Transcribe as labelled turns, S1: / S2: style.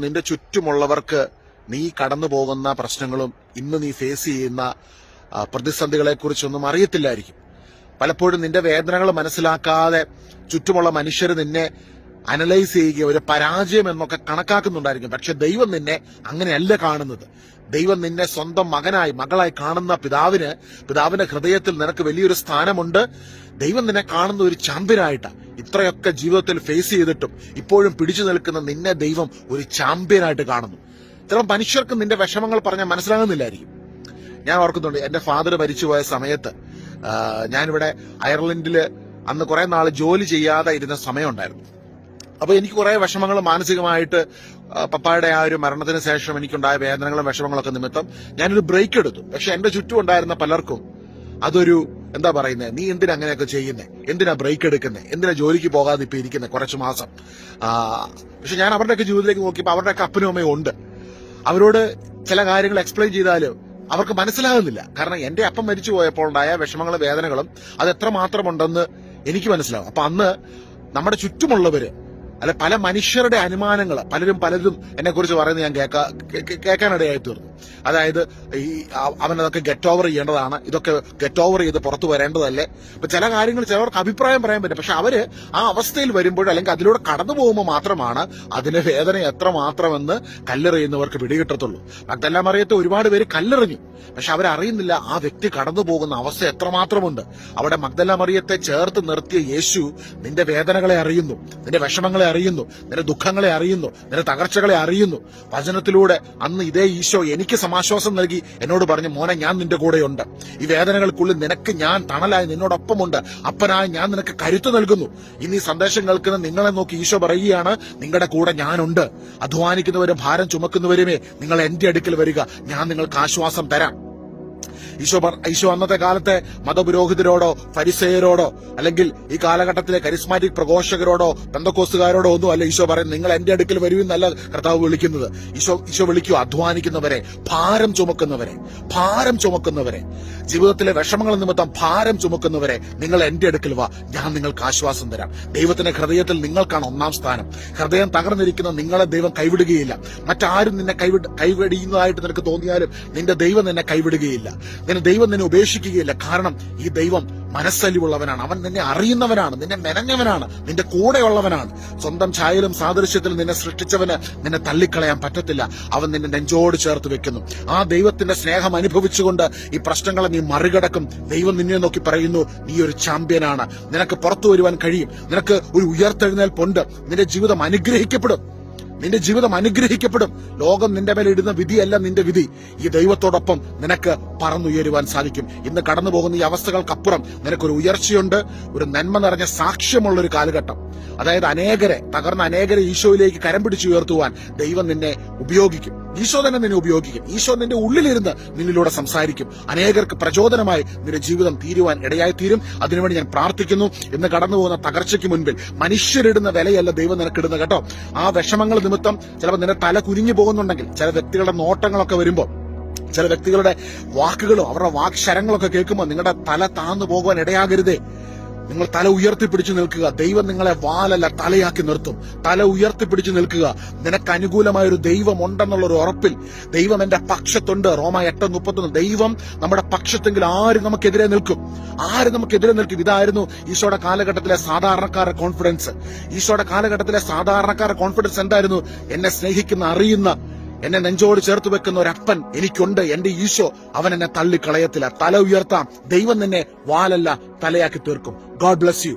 S1: നിന്റെ ചുറ്റുമുള്ളവർക്ക് നീ കടന്നു പോകുന്ന പ്രശ്നങ്ങളും ഇന്ന് നീ ഫേസ് ചെയ്യുന്ന പ്രതിസന്ധികളെ കുറിച്ചൊന്നും അറിയത്തില്ലായിരിക്കും. പലപ്പോഴും നിന്റെ വേദനകൾ മനസ്സിലാക്കാതെ ചുറ്റുമുള്ള മനുഷ്യർ നിന്നെ അനലൈസ് ചെയ്യുകയോ ഒരു പരാജയം എന്നൊക്കെ കണക്കാക്കുന്നുണ്ടായിരിക്കും. പക്ഷെ ദൈവം നിന്നെ അങ്ങനെയല്ല കാണുന്നത്. ദൈവം നിന്നെ സ്വന്തം മകനായി മകളായി കാണുന്ന പിതാവിന് പിതാവിന്റെ ഹൃദയത്തിൽ നിനക്ക് വലിയൊരു സ്ഥാനമുണ്ട്. ദൈവം നിന്നെ കാണുന്ന ഒരു ചാമ്പ്യനായിട്ട്. ഇത്രയൊക്കെ ജീവിതത്തിൽ ഫേസ് ചെയ്തിട്ടും ഇപ്പോഴും പിടിച്ചു നിൽക്കുന്ന നിന്നെ ദൈവം ഒരു ചാമ്പ്യനായിട്ട് കാണുന്നു. ചില മനുഷ്യർക്ക് നിന്റെ വിഷമങ്ങൾ പറഞ്ഞാൽ മനസ്സിലാകുന്നില്ലായിരിക്കും. ഞാൻ ഓർക്കുന്നുണ്ട് എന്റെ ഫാദർ മരിച്ചുപോയ സമയത്ത് ഞാനിവിടെ അയർലൻഡിൽ അന്ന് കുറെ നാൾ ജോലി ചെയ്യാതെ ഇരുന്ന സമയമുണ്ടായിരുന്നു. അപ്പൊ എനിക്ക് കുറെ വിഷമങ്ങൾ മാനസികമായിട്ട് പപ്പായുടെ ആ ഒരു മരണത്തിന് ശേഷം എനിക്കുണ്ടായ വേദനകളും വിഷമങ്ങളൊക്കെ നിമിത്തം ഞാനൊരു ബ്രേക്ക് എടുത്തു. പക്ഷെ എന്റെ ചുറ്റും ഉണ്ടായിരുന്ന പലർക്കും അതൊരു എന്താ പറയുന്നത് നീ എന്തിനാ അങ്ങനെയൊക്കെ ചെയ്യുന്നേ? എന്തിനാ ബ്രേക്ക് എടുക്കുന്നത് എന്തിനാ ജോലിക്ക് പോകാതെ ഇപ്പൊ ഇരിക്കുന്നത് കുറച്ച് മാസം. പക്ഷെ ഞാൻ അവരുടെയൊക്കെ ജീവിതത്തിലേക്ക് നോക്കിയപ്പോൾ അവരുടെയൊക്കെ അപ്പനും അമ്മയും ഉണ്ട്. അവരോട് ചില കാര്യങ്ങൾ എക്സ്പ്ലെയിൻ ചെയ്താലും അവർക്ക് മനസ്സിലാകുന്നില്ല. കാരണം എന്റെ അപ്പം മരിച്ചു പോയപ്പോൾ ഉണ്ടായ വിഷമങ്ങളും വേദനകളും അത് എത്ര മാത്രമുണ്ടെന്ന് എനിക്ക് മനസ്സിലാവും. അപ്പൊ അന്ന് നമ്മുടെ ചുറ്റുമുള്ളവര് അല്ല പല മനുഷ്യരുടെ അനുമാനങ്ങൾ പലരും പലതും എന്നെ കുറിച്ച് പറയുന്നത് ഞാൻ കേൾക്കാ കേ- കേ- കേൾക്കാനിടയായി തീർന്നു അതായത് ഈ അവനതൊക്കെ ഗെറ്റ് ഓവർ ചെയ്യേണ്ടതാണ്. ഇതൊക്കെ ഗെറ്റ് ഓവർ ചെയ്ത് പുറത്തു വരേണ്ടതല്ലേ? ഇപ്പൊ ചില കാര്യങ്ങൾ ചിലവർക്ക് അഭിപ്രായം പറയാൻ പറ്റും. പക്ഷെ അവർ ആ അവസ്ഥയിൽ വരുമ്പോൾ അല്ലെങ്കിൽ അതിലൂടെ കടന്നു പോകുമ്പോൾ മാത്രമാണ് അതിന്റെ വേദന എത്ര മാത്രമെന്ന് കല്ലെറിയുന്നവർക്ക് പിടികിട്ടത്തുള്ളൂ. മഗ്ദല്ല അറിയത്തെ ഒരുപാട് പേര് കല്ലെറിഞ്ഞു. പക്ഷെ അവരറിയുന്നില്ല ആ വ്യക്തി കടന്നു പോകുന്ന അവസ്ഥ എത്രമാത്രമുണ്ട് അവിടെ മഗ്ദല്ല മറിയത്തെ ചേർത്ത് നിർത്തിയ യേശു നിന്റെ വേദനകളെ അറിയുന്നു നിന്റെ വിഷമങ്ങളെ അറിയുന്നു നിന്റെ ദുഃഖങ്ങളെ അറിയുന്നു നിന്റെ തകർച്ചകളെ അറിയുന്നു. വചനത്തിലൂടെ അന്ന് ഇതേ ഈശോ എനിക്ക് സമാശ്വാസം നൽകി. എന്നോട് പറഞ്ഞു മോനെ ഞാൻ നിന്റെ കൂടെയുണ്ട്. ഈ വേദനകൾക്കുള്ളിൽ നിനക്ക് ഞാൻ തണലായി നിന്നോടൊപ്പമുണ്ട്. അപ്പനായി ഞാൻ നിനക്ക് കരുത്ത് നൽകുന്നു. ഇന്ന് ഈ സന്ദേശം കേൾക്കുന്ന നിങ്ങളെ നോക്കി ഈശോ പറയുകയാണ് നിങ്ങളുടെ കൂടെ ഞാനുണ്ട്. അധ്വാനിക്കുന്നവരും ഭാരം ചുമക്കുന്നവരുമേ നിങ്ങൾ എന്റെ അടുക്കൽ വരിക. ഞാൻ നിങ്ങൾക്ക് ആശ്വാസം തരാം. ഈശോ ഈശോ അന്നത്തെ കാലത്തെ മതപുരോഹിതരോടോ ഫരിസേയരോടോ അല്ലെങ്കിൽ ഈ കാലഘട്ടത്തിലെ കരിസ്മാറ്റിക് പ്രഘോഷകരോടോ ബന്ധക്കോസുകാരോടോ ഒന്നും അല്ല ഈശോ പറയുന്നത്. നിങ്ങൾ എന്റെ അടുക്കൽ വരുമെന്നല്ല കർത്താവ് വിളിക്കുന്നത്. ഈശോ ഈശോ വിളിക്കൂ അധ്വാനിക്കുന്നവരെ ഭാരം ചുമക്കുന്നവരെ ഭാരം ചുമക്കുന്നവരെ. ജീവിതത്തിലെ വിഷമങ്ങൾ നിമിത്തം ഭാരം ചുമക്കുന്നവരെ നിങ്ങൾ എന്റെ അടുക്കൽ വാ. ഞാൻ നിങ്ങൾക്ക് ആശ്വാസം തരാം. ദൈവത്തിന്റെ ഹൃദയത്തിൽ നിങ്ങൾക്കാണ് ഒന്നാം സ്ഥാനം. ഹൃദയം തകർന്നിരിക്കുന്ന നിങ്ങളെ ദൈവം കൈവിടുകയില്ല. മറ്റാരും നിന്നെ കൈവിടി കൈവടിയുന്നതായിട്ട് നിനക്ക് തോന്നിയാലും നിന്റെ ദൈവം നിന്നെ കൈവിടുകയില്ല. നിന്നെ ദൈവം നിന്നെ ഉപേക്ഷിക്കുകയില്ല. കാരണം ഈ ദൈവം മനസ്സലിവുള്ളവനാണ്. അവൻ നിന്നെ അറിയുന്നവനാണ് നിന്നെ മെനഞ്ഞവനാണ് നിന്റെ കൂടെയുള്ളവനാണ്. സ്വന്തം ഛായയിലും സാദൃശ്യത്തിലും നിന്നെ സൃഷ്ടിച്ചവന് നിന്നെ തള്ളിക്കളയാൻ പറ്റത്തില്ല. അവൻ നിന്നെ നെഞ്ചോട് ചേർത്ത് വെക്കുന്നു. ആ ദൈവത്തിന്റെ സ്നേഹം അനുഭവിച്ചുകൊണ്ട് ഈ പ്രശ്നങ്ങളെ നീ മറികടക്കും. ദൈവം നിന്നെ നോക്കി പറയുന്നു നീ ഒരു ചാമ്പ്യനാണ്. നിനക്ക് പുറത്തു വരുവാൻ കഴിയും. നിനക്ക് ഒരു ഉയർത്തെഴുന്നേൽപ്പുണ്ട്. നിന്റെ ജീവിതം അനുഗ്രഹിക്കപ്പെടും. നിന്റെ ജീവിതം അനുഗ്രഹിക്കപ്പെടും. ലോകം നിന്റെ മേലെ ഇടുന്ന വിധിയല്ല നിന്റെ വിധി. ഈ ദൈവത്തോടൊപ്പം നിനക്ക് പറന്നുയരുവാൻ സാധിക്കും. ഇന്ന് കടന്നു പോകുന്ന ഈ അവസ്ഥകൾക്കപ്പുറം നിനക്കൊരു ഉയർച്ചയുണ്ട് ഒരു നന്മ നിറഞ്ഞ സാക്ഷ്യമുള്ള ഒരു കാലഘട്ടം. അതായത് അനേകരെ തകർന്ന അനേകരെ ഈശോയിലേക്ക് കരം പിടിച്ചുയർത്തുവാൻ ദൈവം നിന്നെ ഉപയോഗിക്കും. ഈശോ തന്നെ നിന്നെ ഉപയോഗിക്കും. ഈശോ നിന്റെ ഉള്ളിലിരുന്ന് നിന്നിലൂടെ സംസാരിക്കും. അനേകർക്ക് പ്രചോദനമായി നിന്റെ ജീവിതം തീരുവാൻ ഇടയായി തീരും അതിനുവേണ്ടി ഞാൻ പ്രാർത്ഥിക്കുന്നു. ഇന്ന് കടന്നു പോകുന്ന തകർച്ചയ്ക്ക് മുൻപിൽ മനുഷ്യരിടുന്ന വിലയല്ല ദൈവം നിനക്കിടുന്ന കേട്ടോ. ആ വിഷമങ്ങൾ നിമിത്തം ചിലപ്പോൾ നിന്റെ തല കുനിഞ്ഞു പോകുന്നുണ്ടെങ്കിൽ ചില വ്യക്തികളുടെ നോട്ടങ്ങളൊക്കെ വരുമ്പോൾ ചില വ്യക്തികളുടെ വാക്കുകളും അവരുടെ വാക്ശരങ്ങളൊക്കെ കേൾക്കുമ്പോൾ നിങ്ങളുടെ തല താന്നു പോകുവാൻ ഇടയാകരുതേ. നിങ്ങൾ തല ഉയർത്തിപ്പിടിച്ചു നിൽക്കുക. ദൈവം നിങ്ങളെ വാലല്ല തലയാക്കി നിർത്തും. തല ഉയർത്തിപ്പിടിച്ചു നിൽക്കുക. നിനക്ക് അനുകൂലമായ ഒരു ദൈവം ഉണ്ടെന്നുള്ള ഒരു ഉറപ്പിൽ ദൈവം എന്റെ പക്ഷത്തുണ്ട്. റോമ എട്ട് മുപ്പത്തൊന്ന്. ദൈവം നമ്മുടെ പക്ഷത്തെങ്കിൽ ആര് നമുക്കെതിരെ നിൽക്കും? ആര് നമുക്കെതിരെ നിൽക്കും? ഇതായിരുന്നു ഈശോയുടെ കാലഘട്ടത്തിലെ സാധാരണക്കാരുടെ കോൺഫിഡൻസ് ഈശോയുടെ കാലഘട്ടത്തിലെ സാധാരണക്കാരുടെ കോൺഫിഡൻസ് എന്തായിരുന്നു? എന്നെ സ്നേഹിക്കുന്ന അറിയുന്ന എന്നെ നെഞ്ചോട് ചേർത്ത് വെക്കുന്ന ഒരു അപ്പൻ എനിക്കുണ്ട്. എന്റെ ഈശോ അവൻ എന്നെ തള്ളിക്കളയത്തില്ല. തല ഉയർത്താം. ദൈവം നിന്നെ വാലല്ല തലയാക്കി തീർക്കും. God bless you